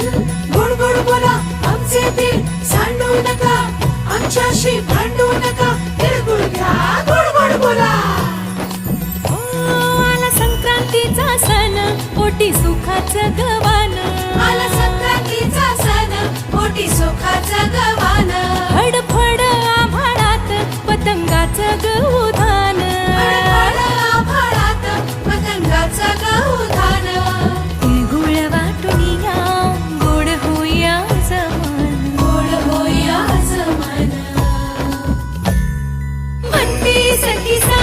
गोड गोड बोला आमचे ते सांडू नका आमच्याशी भांडू नका तिळगुळ घ्या गोड गोड बोला. आला संक्रांतीचा सण ओटी सुखाचं गवान आला संक्रांतीचा सण ओटी सुखाचं गवान फडफड आम्हाळात पतंगाचं गवत Sakhi Sakhi